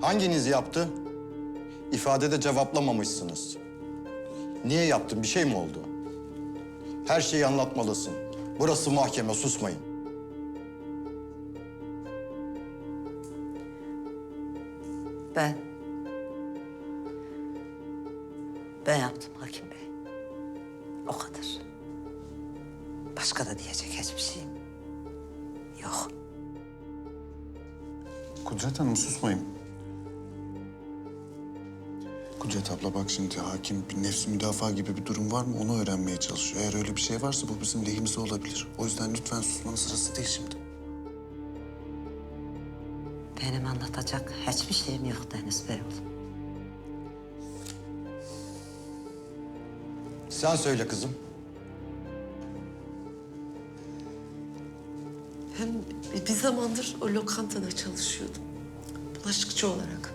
Hanginiz yaptı? İfadede cevaplamamışsınız. Niye yaptın? Bir şey mi oldu? Her şeyi anlatmalısın. Burası mahkeme, susmayın. Ben... Ben yaptım hakim bey. O kadar. Başka da diyecek hiçbir şeyim yok. Kudret Hanım susmayın. Kudret abla bak şimdi hakim bir nefsi müdafaa gibi bir durum var mı onu öğrenmeye çalışıyor. Eğer öyle bir şey varsa bu bizim lehimize olabilir. O yüzden lütfen susmanın sırası değil şimdi. Benim anlatacak hiçbir şeyim yok Deniz Bey oğlum. Sen söyle kızım. Ben bir- bir zamandır o lokantada çalışıyordum. Bulaşıkçı olarak.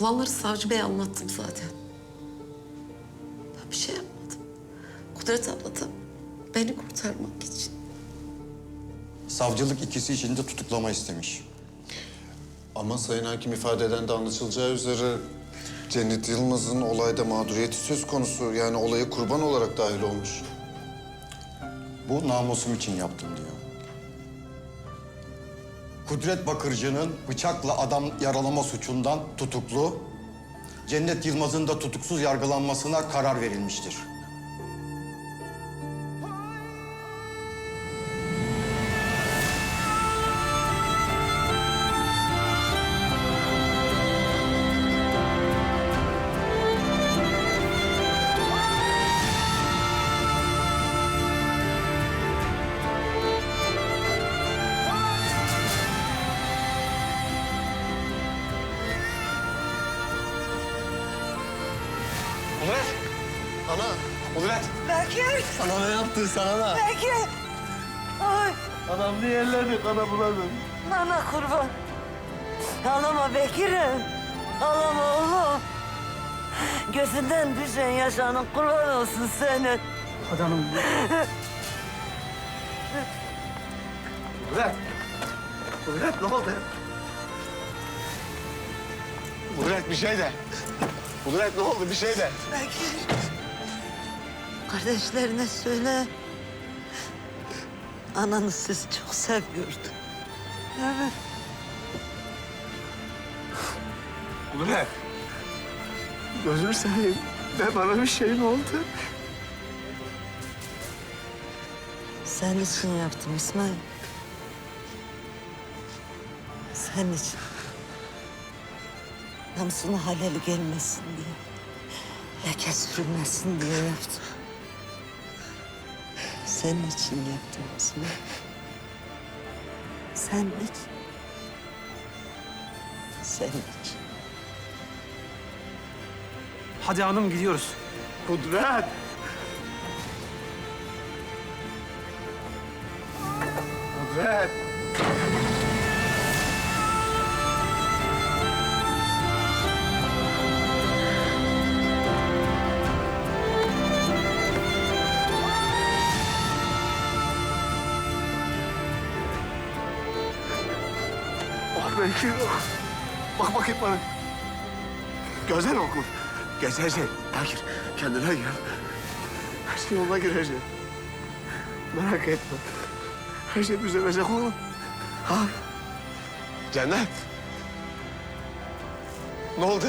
Olanları savcı bey anlattım zaten. Ben bir şey yapmadım. Kudret abla da beni kurtarmak için. Savcılık ikisi için de tutuklama istemiş. Ama Sayın Hakim ifadeden de anlaşılacağı üzere Cennet Yılmaz'ın olayda mağduriyeti söz konusu. Yani olaya kurban olarak dahil olmuş. Bu namusum için yaptım diyor. Kudret Bakırcı'nın bıçakla adam yaralama suçundan tutuklu, Cennet Yılmaz'ın da tutuksuz yargılanmasına karar verilmiştir. Ana! Kudret! Bekir! Sana ne yaptın sana da? Bekir! Ay Adam bir yerlerde kana buladın. nana kurban. Ağlama Bekir'im. Ağlama oğlum. Gözünden düşen yaşanın kurban olsun senin. Adamım. Kudret! Kudret ne oldu? Kudret bir şey de. Kudret ne oldu bir şey de. Bekir. Kardeşlerine söyle. Ananı siz çok seviyordu. Evet. Kudret! Gözünü seveyim. De bana bir şey mi oldu? Sen için yaptım İsmail. Sen için. Namusuna haleli gelmesin diye. Leke sürülmesin diye yaptım. Senin için yaptım İsmail. Sen için. Senin için. Hadi hanım gidiyoruz. Kudret! Kudret! Belki Bak bakayım bana. Gözler okun. Geçecek. Bakir kendine gel. Her şey yoluna girecek. Merak etme. Her şey düzelecek oğlum. Ha? Cennet. Ne oldu?